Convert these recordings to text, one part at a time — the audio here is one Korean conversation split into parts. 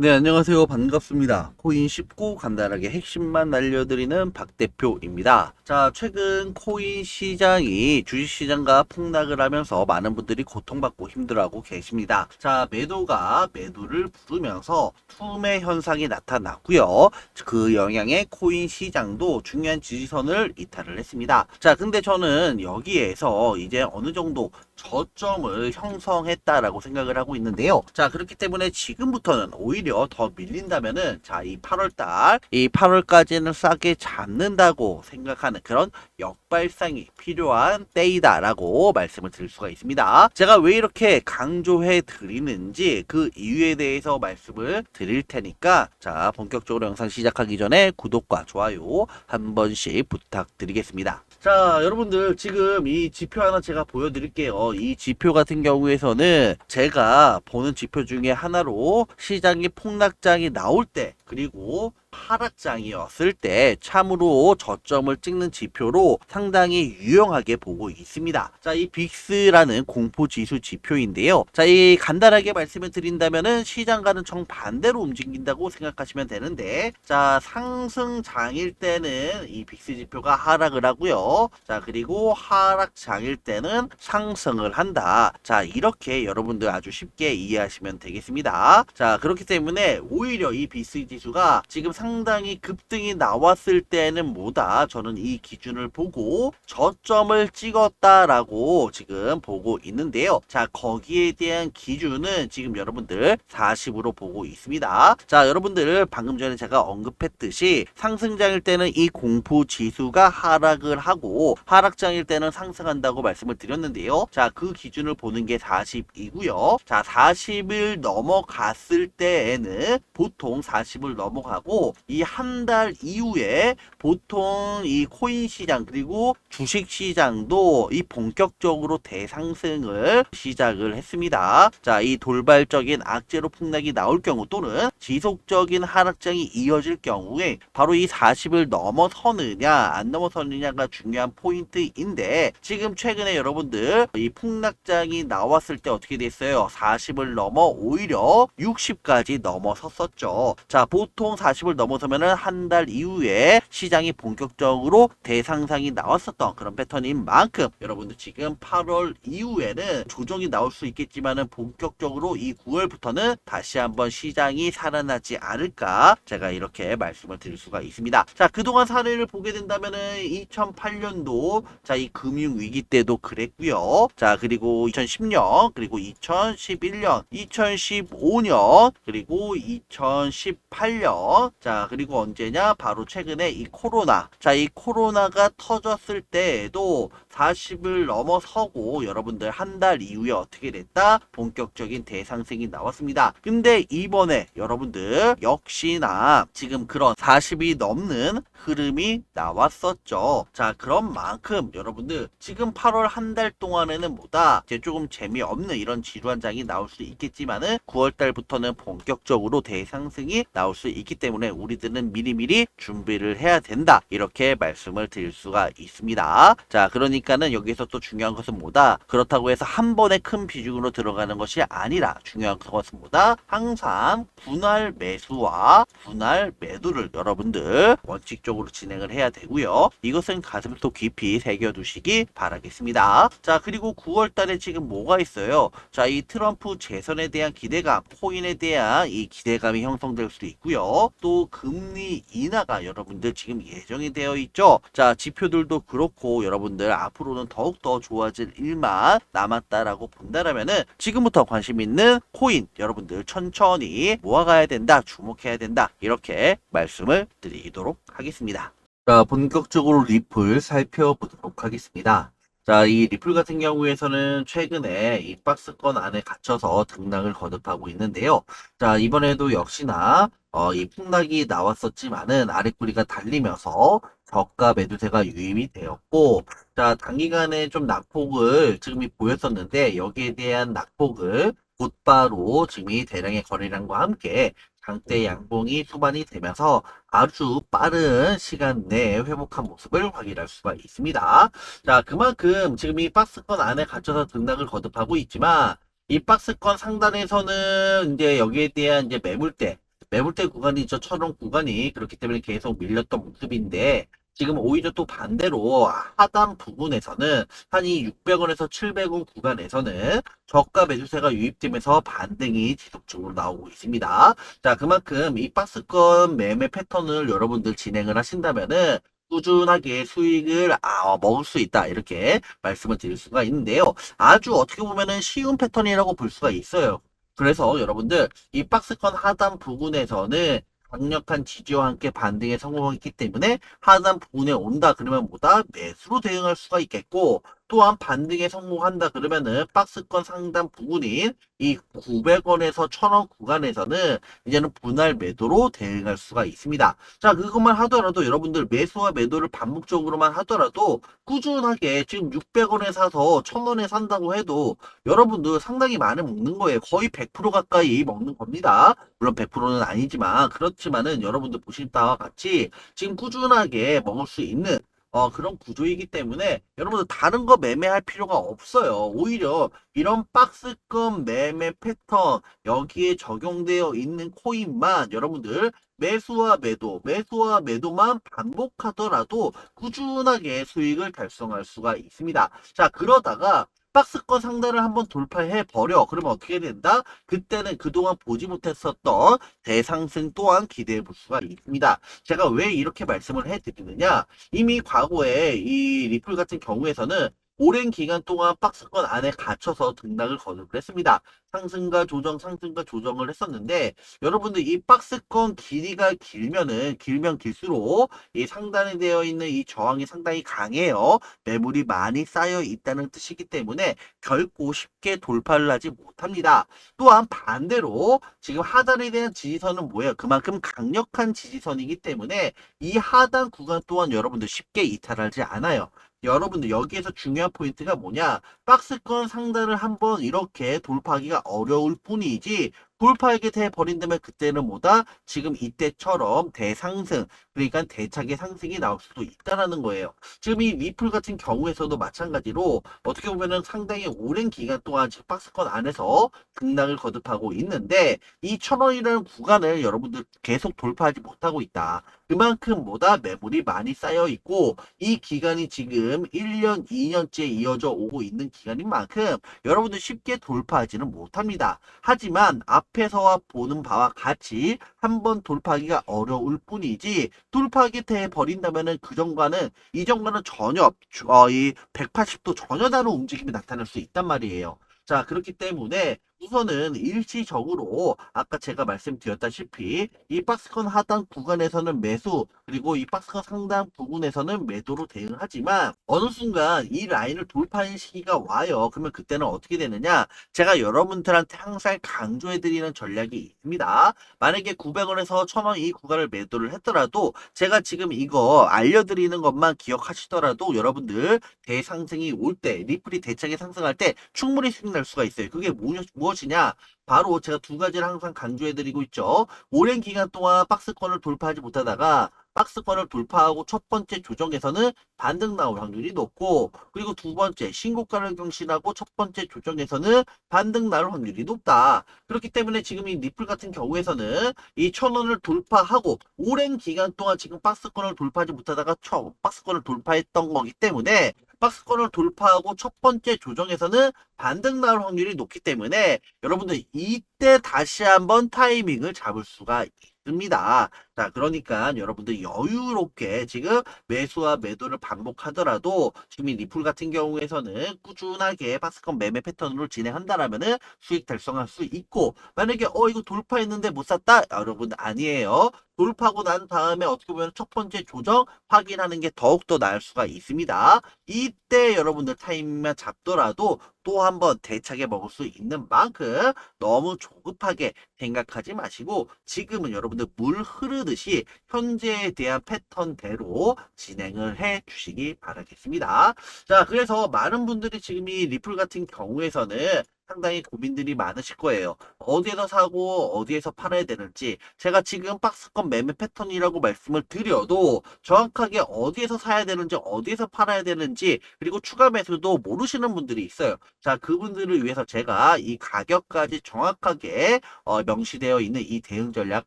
네, 안녕하세요. 반갑습니다. 코인 쉽고 간단하게 핵심만 알려드리는 박 대표입니다. 자, 최근 코인 시장이 주식시장과 폭락을 하면서 많은 분들이 고통받고 힘들어하고 계십니다. 자, 매도가 매도를 부르면서 투매 현상이 나타났고요. 그 영향에 코인 시장도 중요한 지지선을 이탈을 했습니다. 자, 근데 저는 여기에서 이제 어느 정도 저점을 형성했다라고 생각을 하고 있는데요. 자, 그렇기 때문에 지금부터는 오히려 더 밀린다면은 자, 이 8월 달, 이 8월까지는 싸게 잡는다고 생각하는 그런 역발상이 필요한 때이다라고 말씀을 드릴 수가 있습니다. 제가 왜 이렇게 강조해 드리는지 그 이유에 대해서 말씀을 드릴 테니까 자, 본격적으로 영상 시작하기 전에 구독과 좋아요 한 번씩 부탁드리겠습니다. 자, 여러분들 지금 이 지표 하나 제가 보여드릴게요. 이 지표 같은 경우에서는 제가 보는 지표 중에 하나로 시장이 폭락장이 나올 때 그리고 하락장이었을 때 참으로 저점을 찍는 지표로 상당히 유용하게 보고 있습니다. 자, 이 빅스라는 공포 지수 지표인데요. 자, 이 간단하게 말씀을 드린다면은 시장과는 정반대로 움직인다고 생각하시면 되는데, 자, 상승장일 때는 이 빅스 지표가 하락을 하고요. 자, 그리고 하락장일 때는 상승을 한다. 자, 이렇게 여러분들 아주 쉽게 이해하시면 되겠습니다. 자, 그렇기 때문에 오히려 이 빅스 지수가 지금 상당히 급등이 나왔을 때는 뭐다? 저는 이 기준을 보고 저점을 찍었다라고 지금 보고 있는데요. 자 거기에 대한 기준은 지금 여러분들 40으로 보고 있습니다. 자 여러분들 방금 전에 제가 언급했듯이 상승장일 때는 이 공포 지수가 하락을 하고 하락장일 때는 상승한다고 말씀을 드렸는데요. 자 그 기준을 보는 게 40이고요. 자 40을 넘어갔을 때에는 보통 40을 넘어가고 이 한 달 이후에 보통 이 코인 시장 그리고 주식 시장도 이 본격적으로 대상승을 시작을 했습니다. 자, 이 돌발적인 악재로 폭락이 나올 경우 또는 지속적인 하락장이 이어질 경우에 바로 이 40을 넘어서느냐 안 넘어서느냐가 중요한 포인트인데 지금 최근에 여러분들 이 폭락장이 나왔을 때 어떻게 됐어요? 40을 넘어 오히려 60까지 넘어섰었죠. 자, 보통 40을 넘어서면은 한 달 이후에 시장이 본격적으로 대상상이 나왔었던 그런 패턴인 만큼 여러분들 지금 8월 이후에는 조정이 나올 수 있겠지만은 본격적으로 이 9월부터는 다시 한번 시장이 살아나지 않을까 제가 이렇게 말씀을 드릴 수가 있습니다. 자, 그동안 사례를 보게 된다면은 2008년도 자, 이 금융 위기 때도 그랬고요. 자, 그리고 2010년, 그리고 2011년, 2015년, 그리고 2018년. 자, 그리고 언제냐? 바로 최근에 이 코로나. 자, 이 코로나가 터졌을 때에도 40을 넘어서고 여러분들 한 달 이후에 어떻게 됐다? 본격적인 대상승이 나왔습니다. 근데 이번에 여러분들 역시나 지금 그런 40이 넘는 흐름이 나왔었죠. 자, 그런 만큼 여러분들 지금 8월 한 달 동안에는 뭐다? 이제 조금 재미없는 이런 지루한 장이 나올 수 있겠지만은 9월 달부터는 본격적으로 대상승이 나올 수 있기 때문에 우리들은 미리미리 준비를 해야 된다. 이렇게 말씀을 드릴 수가 있습니다. 자, 그러니까 는 여기서 또 중요한 것은 뭐다? 그렇다고 해서 한 번에 큰 비중으로 들어가는 것이 아니라 중요한 것은 뭐다? 항상 분할 매수와 분할 매도를 여러분들 원칙적으로 진행을 해야 되고요. 이것은 가슴속 깊이 새겨두시기 바라겠습니다. 자, 그리고 9월 달에 지금 뭐가 있어요? 자, 이 트럼프 재선에 대한 기대감, 코인에 대한 이 기대감이 형성될 수 있고요. 또 금리 인하가 여러분들 지금 예정이 되어 있죠. 자, 지표들도 그렇고 여러분들 앞으로는 더욱더 좋아질 일만 남았다라고 본다라면은 지금부터 관심 있는 코인 여러분들 천천히 모아가야 된다, 주목해야 된다. 이렇게 말씀을 드리도록 하겠습니다. 자, 본격적으로 리플 살펴보도록 하겠습니다. 자, 이 리플 같은 경우에서는 최근에 이 박스권 안에 갇혀서 등락을 거듭하고 있는데요. 자, 이번에도 역시나 어, 이 폭락이 나왔었지만은 아랫구리가 달리면서 저가 매도세가 유입이 되었고, 자, 단기간에 좀 낙폭을 지금이 보였었는데, 여기에 대한 낙폭을 곧바로 지금 이 대량의 거래량과 함께 장대 양봉이 수반이 되면서 아주 빠른 시간 내에 회복한 모습을 확인할 수가 있습니다. 자, 그만큼 지금 이 박스권 안에 갇혀서 등락을 거듭하고 있지만, 이 박스권 상단에서는 이제 여기에 대한 이제 매물대, 매물대 구간이 저 천원 구간이 그렇기 때문에 계속 밀렸던 모습인데 지금 오히려 또 반대로 하단 부분에서는 한 이 600원에서 700원 구간에서는 저가 매수세가 유입되면서 반등이 지속적으로 나오고 있습니다. 자, 그만큼 이 박스권 매매 패턴을 여러분들 진행을 하신다면은 꾸준하게 수익을 아, 먹을 수 있다 이렇게 말씀을 드릴 수가 있는데요. 아주 어떻게 보면은 쉬운 패턴이라고 볼 수가 있어요. 그래서 여러분들 이 박스권 하단 부분에서는 강력한 지지와 함께 반등에 성공했기 때문에 하단 부분에 온다 그러면 뭐다? 매수로 대응할 수가 있겠고 또한 반등에 성공한다 그러면은 박스권 상단 부분인 이 900원에서 1000원 구간에서는 이제는 분할 매도로 대응할 수가 있습니다. 자, 그것만 하더라도 여러분들 매수와 매도를 반복적으로만 하더라도 꾸준하게 지금 600원에 사서 1000원에 산다고 해도 여러분들 상당히 많이 먹는 거예요. 거의 100% 가까이 먹는 겁니다. 물론 100%는 아니지만 그렇지만은 여러분들 보신 바와 같이 지금 꾸준하게 먹을 수 있는 어, 그런 구조이기 때문에 여러분들 다른 거 매매할 필요가 없어요. 오히려 이런 박스권 매매 패턴 여기에 적용되어 있는 코인만 여러분들 매수와 매도, 매수와 매도만 반복하더라도 꾸준하게 수익을 달성할 수가 있습니다. 자, 그러다가 박스권 상단을 한번 돌파해 버려. 그러면 어떻게 된다? 그때는 그동안 보지 못했었던 대상승 또한 기대해 볼 수가 있습니다. 제가 왜 이렇게 말씀을 해 드리느냐? 이미 과거에 이 리플 같은 경우에서는 오랜 기간 동안 박스권 안에 갇혀서 등락을 거듭을 했습니다. 상승과 조정, 상승과 조정을 했었는데 여러분들 이 박스권 길이가 길면은 길면 길수록 이 상단에 되어 있는 이 저항이 상당히 강해요. 매물이 많이 쌓여 있다는 뜻이기 때문에 결코 쉽게 돌파를 하지 못합니다. 또한 반대로 지금 하단에 대한 지지선은 뭐예요? 그만큼 강력한 지지선이기 때문에 이 하단 구간 또한 여러분들 쉽게 이탈하지 않아요. 여러분들 여기에서 중요한 포인트가 뭐냐? 박스권 상단을 한번 이렇게 돌파하기가 어려울 뿐이지 돌파하게 돼 버린다면 그때는 뭐다? 지금 이때처럼 대상승 그러니까 대차게 상승이 나올 수도 있다라는 거예요. 지금 이 리플 같은 경우에서도 마찬가지로 어떻게 보면은 상당히 오랜 기간 동안 지금 박스권 안에서 등락을 거듭하고 있는데 이 천원이라는 구간을 여러분들 계속 돌파하지 못하고 있다. 그만큼 뭐다 매물이 많이 쌓여 있고 이 기간이 지금 1년, 2년째 이어져 오고 있는 기간인 만큼 여러분들 쉽게 돌파하지는 못합니다. 하지만 앞 에서와 보는 바와 같이 한번 돌파하기가 어려울 뿐이지 돌파하게 돼 버린다면은 그 전과는 이 전과는 전혀 어, 이 180도 전혀 다른 움직임이 나타날 수 있단 말이에요. 자, 그렇기 때문에 우선은 일시적으로 아까 제가 말씀드렸다시피 이 박스권 하단 구간에서는 매수 그리고 이 박스권 상단 부분에서는 매도로 대응하지만 어느 순간 이 라인을 돌파하는 시기가 와요. 그러면 그때는 어떻게 되느냐? 제가 여러분들한테 항상 강조해드리는 전략이 있습니다. 만약에 900원에서 1000원 이 구간을 매도를 했더라도 제가 지금 이거 알려드리는 것만 기억하시더라도 여러분들 대상승이 올 때 리플이 대차게 상승할 때 충분히 수익 날 수가 있어요. 그게 무엇, 무엇이냐? 바로 제가 두 가지를 항상 강조해드리고 있죠. 오랜 기간 동안 박스권을 돌파하지 못하다가 박스권을 돌파하고 첫 번째 조정에서는 반등 나올 확률이 높고 그리고 두 번째 신고가를 경신하고 첫 번째 조정에서는 반등 나올 확률이 높다. 그렇기 때문에 지금 이 리플 같은 경우에서는 이 천원을 돌파하고 오랜 기간 동안 지금 박스권을 돌파하지 못하다가 처 박스권을 돌파했던 거기 때문에 박스권을 돌파하고 첫 번째 조정에서는 반등 나올 확률이 높기 때문에 여러분들 이때 다시 한번 타이밍을 잡을 수가 있습니다. 자, 그러니까 여러분들 여유롭게 지금 매수와 매도를 반복하더라도 지금 이 리플 같은 경우에서는 꾸준하게 박스권 매매 패턴으로 진행한다라면은 수익 달성할 수 있고 만약에 어 이거 돌파했는데 못 샀다 여러분 아니에요. 돌파하고 난 다음에 어떻게 보면 첫 번째 조정 확인하는 게 더욱더 나을 수가 있습니다. 이때 여러분들 타이밍만 잡더라도 또 한번 대차게 먹을 수 있는 만큼 너무 조급하게 생각하지 마시고 지금은 여러분들 물 흐르 듯이 현재에 대한 패턴대로 진행을 해 주시기 바라겠습니다. 자, 그래서 많은 분들이 지금 이 리플 같은 경우에서는 상당히 고민들이 많으실 거예요. 어디에서 사고 어디에서 팔아야 되는지 제가 지금 박스권 매매 패턴이라고 말씀을 드려도 정확하게 어디에서 사야 되는지 어디에서 팔아야 되는지 그리고 추가 매수도 모르시는 분들이 있어요. 자 그분들을 위해서 제가 이 가격까지 정확하게 어, 명시되어 있는 이 대응 전략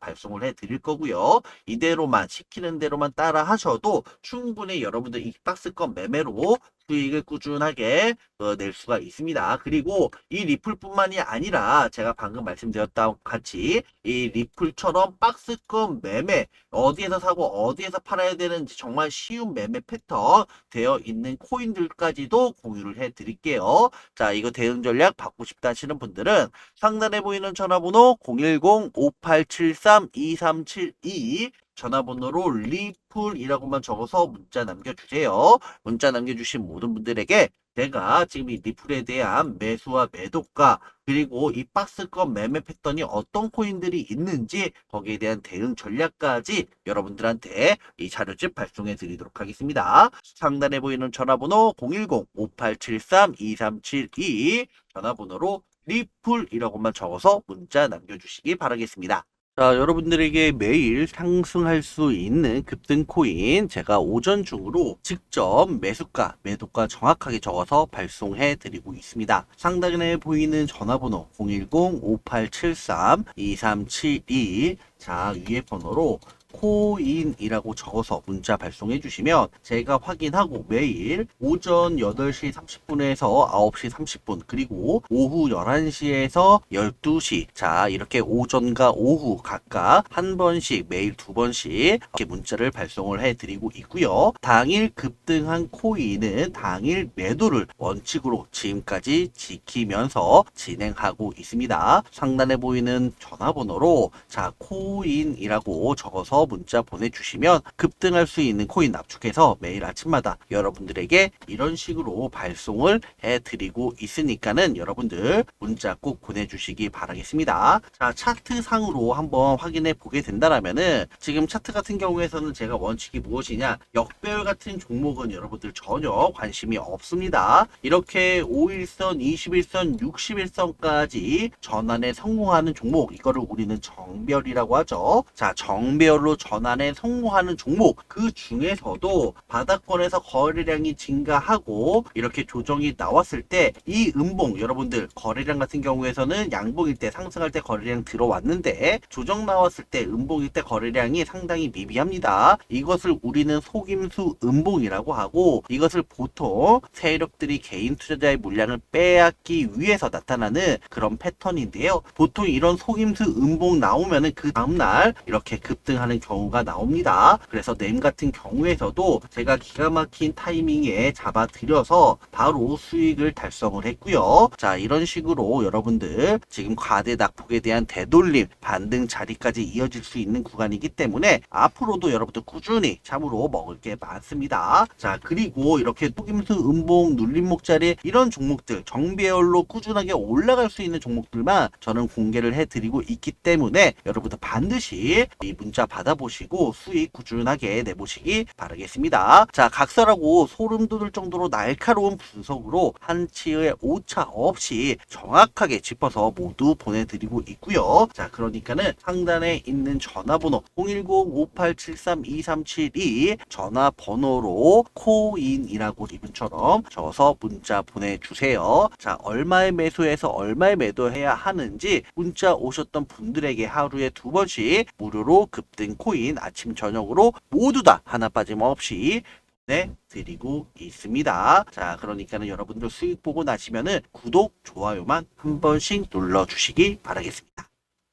발송을 해 드릴 거고요. 이대로만 시키는 대로만 따라 하셔도 충분히 여러분들 이 박스권 매매로 수익을 꾸준하게 어, 낼 수가 있습니다. 그리고 이 리플뿐만이 아니라 제가 방금 말씀드렸던 같이 이 리플처럼 박스권 매매 어디에서 사고 어디에서 팔아야 되는지 정말 쉬운 매매 패턴 되어 있는 코인들까지도 공유를 해 드릴게요. 자, 이거 대응 전략 받고 싶다 하시는 분들은 상단에 보이는 전화번호 010-5873-2372 전화번호로 리플이라고만 적어서 문자 남겨주세요. 문자 남겨주신 모든 분들에게 제가 지금 이 리플에 대한 매수와 매도가 그리고 이 박스권 매매 패턴이 어떤 코인들이 있는지 거기에 대한 대응 전략까지 여러분들한테 이 자료집 발송해 드리도록 하겠습니다. 상단에 보이는 전화번호 010-5873-2372 전화번호로 리플이라고만 적어서 문자 남겨주시기 바라겠습니다. 자, 여러분들에게 매일 상승할 수 있는 급등 코인 제가 오전 중으로 직접 매수가, 매도가 정확하게 적어서 발송해 드리고 있습니다. 상단에 보이는 전화번호 010-5873-2372 자, 위에 번호로 코인이라고 적어서 문자 발송해 주시면 제가 확인하고 매일 오전 8시 30분에서 9시 30분 그리고 오후 11시에서 12시 자 이렇게 오전과 오후 각각 한 번씩 매일 두 번씩 이렇게 문자를 발송을 해 드리고 있고요. 당일 급등한 코인은 당일 매도를 원칙으로 지금까지 지키면서 진행하고 있습니다. 상단에 보이는 전화번호로 자 코인이라고 적어서 문자 보내주시면 급등할 수 있는 코인 납축해서 매일 아침마다 여러분들에게 이런 식으로 발송을 해드리고 있으니까는 여러분들 문자 꼭 보내주시기 바라겠습니다. 자 차트 상으로 한번 확인해 보게 된다라면은 지금 차트 같은 경우에서는 제가 원칙이 무엇이냐 역배열 같은 종목은 여러분들 전혀 관심이 없습니다. 이렇게 5일선, 21선, 61선까지 전환에 성공하는 종목 이거를 우리는 정별이라고 하죠. 자 정별로 전환에 성공하는 종목 그 중에서도 바닥권에서 거래량이 증가하고 이렇게 조정이 나왔을 때 이 음봉 여러분들 거래량 같은 경우에서는 양봉일 때 상승할 때 거래량 들어왔는데 조정 나왔을 때 음봉일 때 거래량이 상당히 미비합니다. 이것을 우리는 속임수 음봉이라고 하고 이것을 보통 세력들이 개인 투자자의 물량을 빼앗기 위해서 나타나는 그런 패턴인데요. 보통 이런 속임수 음봉 나오면은 그 다음날 이렇게 급등하는 경우가 나옵니다. 그래서 램 같은 경우에서도 제가 기가 막힌 타이밍에 잡아들여서 바로 수익을 달성을 했고요. 자 이런 식으로 여러분들 지금 과대 낙폭에 대한 되돌림 반등 자리까지 이어질 수 있는 구간이기 때문에 앞으로도 여러분들 꾸준히 참으로 먹을 게 많습니다. 자 그리고 이렇게 속임수 음봉 눌림목 자리 이런 종목들 정배열로 꾸준하게 올라갈 수 있는 종목들만 저는 공개를 해드리고 있기 때문에 여러분들 반드시 이 문자 받아 보시고 수익 꾸준하게 내보시기 바라겠습니다. 자 각설하고 소름 돋을 정도로 날카로운 분석으로 한치의 오차 없이 정확하게 짚어서 모두 보내드리고 있고요. 자 그러니까는 상단에 있는 전화번호 010-5873-2372 전화번호로 코인이라고 이분처럼 적어서 문자 보내주세요. 자 얼마에 매수해서 얼마에 매도해야 하는지 문자 오셨던 분들에게 하루에 두 번씩 무료로 급등 코인 아침 저녁으로 모두 다 하나 빠짐없이 네, 드리고 있습니다. 자, 그러니까는 여러분들 수익 보고 나시면은 구독, 좋아요만 한 번씩 눌러주시기 바라겠습니다.